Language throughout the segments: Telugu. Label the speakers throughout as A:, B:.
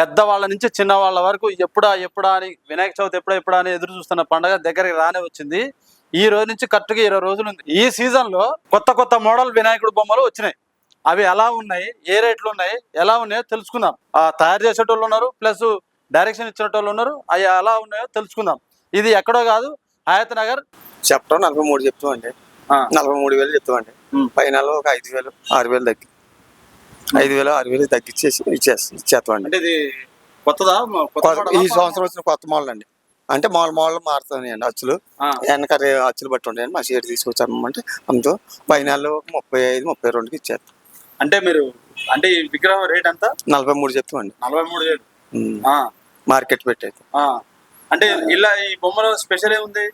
A: పెద్దవాళ్ళ నుంచి చిన్న వాళ్ళ వరకు ఎప్పుడా ఎప్పుడా అని వినాయక చవితి ఎప్పుడా ఎప్పుడా అని ఎదురు చూస్తున్న పండగ దగ్గరికి రానే వచ్చింది. ఈ రోజు నుంచి కరెక్ట్గా ఇరవై రోజులు ఉంది. ఈ సీజన్లో కొత్త కొత్త మోడల్ వినాయకుడు బొమ్మలు వచ్చినాయి. అవి ఎలా ఉన్నాయి? ఏ రేట్లు ఉన్నాయి? ఎలా ఉన్నాయో తెలుసుకుందాం. ఆ తయారు చేసేటోళ్ళు ఉన్నారు ప్లస్ డైరెక్షన్ ఇచ్చేటోళ్ళు ఉన్నారు. అవి ఎలా ఉన్నాయో తెలుసుకుందాం. ఇది ఎక్కడో కాదు హయత్ నగర్.
B: చెప్పడం నలభై మూడు చెప్తామండి. నలభై మూడు వేలు చెప్తామండి. పైన ఒక ఐదు వేలు ఆరు వేలు తగ్గి. ఐదు వేలు ఆరు వేలు తగ్గించేసి ఇచ్చేస్తాం ఇచ్చేస్తామండి.
A: అంటే ఇది కొత్తదా? కొత్త
B: కొత్త-
A: మోడలా?
B: ఈ సంవత్సరం వచ్చిన కొత్త మోడల్ అండి అంటే మామూలు మోడల్ మారుతాయండి అచ్చులు.
A: ఆ,
B: వెనక రే- అచ్చులు బట్టి ఉంటాయండి. మా షేర్ తీసుకొచ్చామంటే అమ్ముతో పైన ముప్పై ఐదు ముప్పై రెండుకి ఇచ్చేస్తాం.
A: అంటే మీరు అంటే ఈ విగ్రహం రేట్ ఎంత?
B: నలభై మూడు చెప్తామండి.
A: నలభై మూడు వేలు.
B: ఉమ్.
A: ఆ,
B: మార్కెట్ పెట్టేది.
A: అంటే ఇలా ఈ బొమ్మలో స్పెషల్ ఏముంది?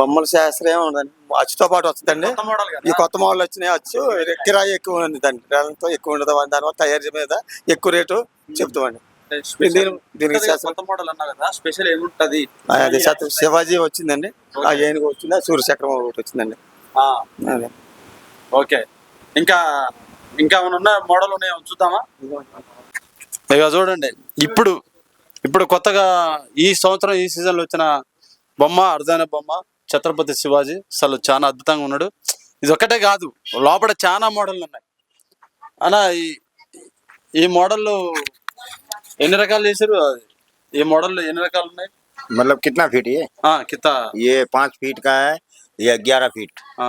B: బొమ్మల శాస్త్రం ఏమి ఉండదండి అచ్చుతో పాటు వస్తుందండి.
A: కొత్త మోడల్
B: ఈ కొత్త మోడల్ వచ్చినాయి. అచ్చు కిరాయి ఎక్కువ ఉంది దాని రేలంతో ఎక్కువ ఉండదు. దానివల్ల తయారీ మీద ఎక్కువ రేటు చెప్తామండి.
A: స్పెషల్
B: దీని- దీనికి
A: కొత్తగా
B: శాస్త్రం
A: కొత్త మోడల్ అన్నా కదా? స్పెషల్ ఏముంటది
B: అది సత్ శివాజీ వచ్చిందండి. ఆ ఏనుగు వచ్చింది. ఆ సూర్యచక్రం ఒకటి వచ్చిందండి.
A: ఓకే. ఇంకా ఇంకా ఏమైనా ఉన్న మోడల్ ఉన్నాయో? చూద్దామా? ఇక చూడండి. ఇప్పుడు ఇప్పుడు కొత్తగా ఈ సంవత్సరం ఈ సీజన్లో వచ్చిన బొమ్మ అరుదైన బొమ్మ ఛత్రపతి శివాజీ అసలు చాలా అద్భుతంగా ఉన్నాడు ఇది ఒక్కటే కాదు లోపల చాలా మోడల్ ఉన్నాయి అలా ఈ ఈ మోడల్లో ఎన్ని రకాలు చేశారు ఈ మోడల్లో ఎన్ని రకాలు ఉన్నాయి
C: मतलब कितना फीट ये
A: ఆ, కింద
C: ये पाँच फीट का है ये ग्यारह फीट
A: ఆ,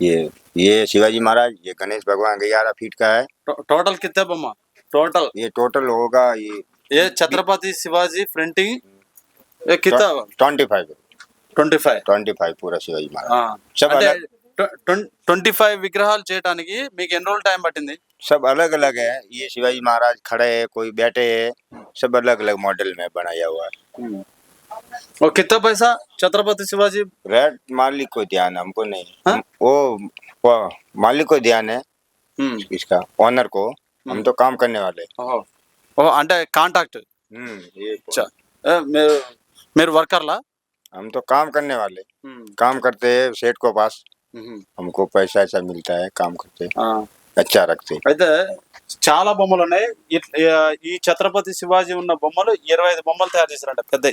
C: ये ये शिवाजी महाराज ये गणेश भगवान ग्यारह फीट का है
A: టో- టోటల్ కిత్తే బొమ్మ టోటల్
C: ये टोटल होगा ये
A: ये छत्रपति शिवाजी प्रिंटिंग ये कितना
C: twenty five
A: twenty five
C: twenty five पूरा शिवाजी महाराज सब
A: అంటే
C: अलग
A: ట్వంటీ ఫైవ్ విగ్రహాలు చేయడానికి మీకు ఎన్ని రోజులు టైం పట్టింది
C: सब अलग अलग है ये शिवाजी महाराज खड़े है कोई बैठे है सब अलग अलग मॉडल में बनाया हुआ है
A: और कितना पैसा छत्रपति शिवाजी
C: रेट मालिक को ध्यान है, हमको नहीं
A: हाँ?
C: वो, वो मालिक को ध्यान है
A: हम्म,
C: इसका ऑनर को हम तो काम करने वाले
A: ఓహో ఓహో అంటే కాంటాక్ట్
C: हम्म ये
A: మీరు మీరు వర్కర్లా
C: हम तो काम करने वाले काम करते हैं सेठ को पास हमको पैसा ऐसा मिलता है काम करते अच्छा रखते
A: అయితే చాలా బొమ్మలు ఉన్నాయి ఇట్- ఈ ఛత్రపతి శివాజీ ఉన్న బొమ్మలు ఇరవై ఐదు బొమ్మలు తయారు చేశారంట పెద్ద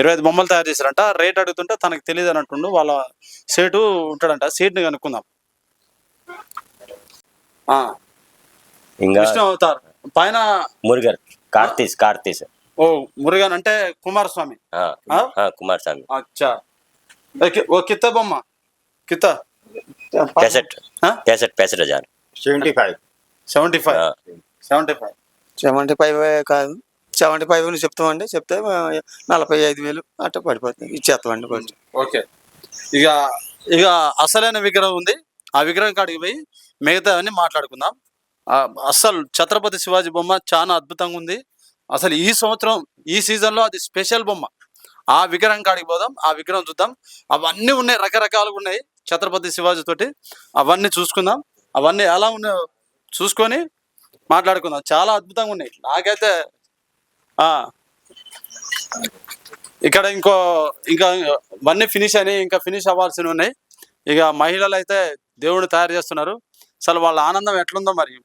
A: ఇరవై ఐదు బొమ్మలు తయారు చేశారంట రేట్ అడుగుతుంటే తనకు తెలియదు అని అంటుండు వాళ్ళ సేటు ఉంటాడంట సేట్ని కనుక్కుందాం ఆ,
D: ఇంకా
A: విష్ణు అవుతారు పైన
D: మురుగన్ కార్తీస్ కార్తీస్
A: ఓ మురుగన్ అంటే కుమారస్వామి.
D: కుమారస్వామి.
A: అచ్చా. ఓ కిత్త బొమ్మ. కిత్త.
D: ప్యాసెట్ ప్యాసెట్ ప్యాసెట్
C: హజార్ seventy
A: five. Seventy
D: five.
A: Seventy five
B: seventy five కాదు. సెవెంటీ ఫైవ్ నుంచి చెప్తామండి. చెప్తే నలభై ఐదు వేలు అట్లా పడిపోతుంది. ఇచ్చేస్తామండి కొంచెం.
A: ఓకే. ఇక ఇక అసలైన విగ్రహం ఉంది. ఆ విగ్రహం కాడికి పోయి మిగతా అన్ని మాట్లాడుకుందాం అస్సలు ఛత్రపతి శివాజీ బొమ్మ చాలా అద్భుతంగా ఉంది. అసలు ఈ సంవత్సరం ఈ సీజన్లో అది స్పెషల్ బొమ్మ. ఆ విగ్రహం కాడికి పోదాం ఆ విగ్రహం చూద్దాం. అవన్నీ ఉన్నాయి రకరకాలుగా ఉన్నాయి ఛత్రపతి శివాజీ తోటి. అవన్నీ చూసుకుందాం. అవన్నీ ఎలా ఉన్నాయో చూసుకొని మాట్లాడుకుందాం. చాలా అద్భుతంగా ఉన్నాయి. నాకైతే ఇక్కడ ఇంకో ఇంకా ఇవన్నీ ఫినిష్ అని ఇంకా ఫినిష్ అవ్వాల్సినవి ఉన్నాయి. ఇక మహిళలు అయితే దేవుడిని తయారు చేస్తున్నారు. అసలు వాళ్ళ ఆనందం ఎట్లుందో మరి.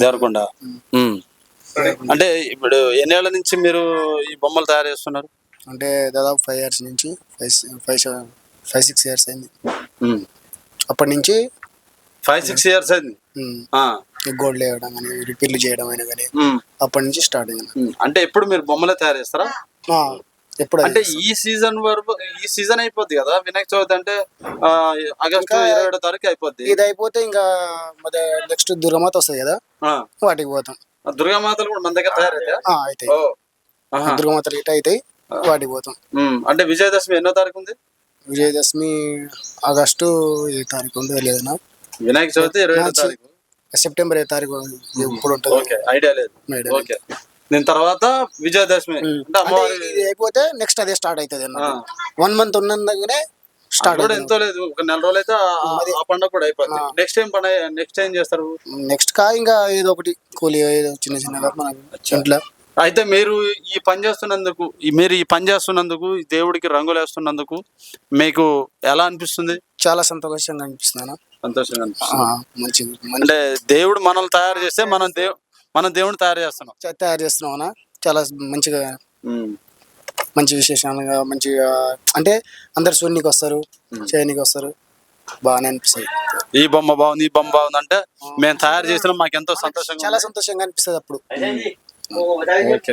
E: దేవరకొండ.
A: అంటే ఇప్పుడు ఎన్నేళ్ళ నుంచి మీరు ఈ బొమ్మలు తయారు చేస్తున్నారు?
E: అంటే దాదాపు ఫైవ్ ఇయర్స్ నుంచి five five five six years అయింది. అప్పటి నుంచి
A: ఫైవ్ సిక్స్ ఇయర్స్ అయింది?
E: గోల్డ్ వేయడం కానీ రిపేర్లు చేయడం అయినా కానీ అప్పటి నుంచి స్టార్ట్ అయింది.
A: అంటే ఎప్పుడు మీరు బొమ్మలే తయారు చేస్తారా?
E: ఎప్పుడు
A: అంటే ఈ సీజన్ వరకు ఈ సీజన్ అయిపోద్ది కదా వినాయక చవితి అంటే ఆగస్టు ఇరవై ఏడో తారీఖు అయిపోద్ది.
E: ఇది అయిపోతే ఇంకా నెక్స్ట్ దుర్గమాత వస్తుంది కదా వాటికి పోతాం.
A: దుర్గామాతలు కూడా మన దగ్గర తయారైతే.
E: దుర్గమాతలు ఇట అవుతాయి వాటికి పోతాం.
A: అంటే విజయదశమి ఎన్నో తారీఖు ఉంది?
E: విజయదశమి ఆగస్టు ఏ తారీఖు ఉందో తెలియదు నాకు
A: వినాయక చవితి ఇరవై. తారీఖు.
E: సెప్టెంబర్ ఏ తారీఖు ఎప్పుడు ఉంటుంది.
A: ఐడియా లేదు. ఓకే. దీని తర్వాత విజయదశమి. అంటే
E: అంటే
A: అమ్మవారి
E: ఇది అయిపోతే నెక్స్ట్ అదే స్టార్ట్ అవుతుంది వన్ మంత్ ఉన్నందుకనే స్టార్ట్
A: కూడా ఎంతో లేదు. ఒక నెల రోజులు అయితే ఆ- పండుగ కూడా అయిపోద్ది. నెక్స్ట్ ఏం పండుగ నెక్స్ట్ ఏం చేస్తారు?
E: నెక్స్ట్ కా ఇంకా ఏదో ఒకటి కూలి ఏదో చిన్న చిన్నగా మనకు ఇంట్లో.
A: అయితే మీరు ఈ పని చేస్తున్నందుకు ఈ- మీరు ఈ పని చేస్తున్నందుకు ఈ దేవుడికి రంగులు వేస్తున్నందుకు మీకు ఎలా అనిపిస్తుంది?
E: చాలా సంతోషంగా అనిపిస్తున్నాను
A: సంతోషంగా అనిపిస్తుంది.
E: ఆ, మంచి మంచి
A: అంటే దేవుడు మనల్ని తయారు చేస్తే మనం దేవు మనం దేవుడిని తయారు చేస్తున్నాం.
E: చ- తయారు చేస్తున్నావునా చాలా మంచిగా. మంచి విశేషంగా మంచిగా అంటే అందరు చూడనీకి వస్తారు చేయనీకి వస్తారు. బాగానే అనిపిస్తుంది.
A: ఈ బొమ్మ బాగుంది ఈ బొమ్మ బాగుంది అంటే మేము తయారు చేసినాం మాకు ఎంతో సంతోషంగా
E: చాలా. సంతోషంగా అనిపిస్తుంది అప్పుడు.
A: ఓకే.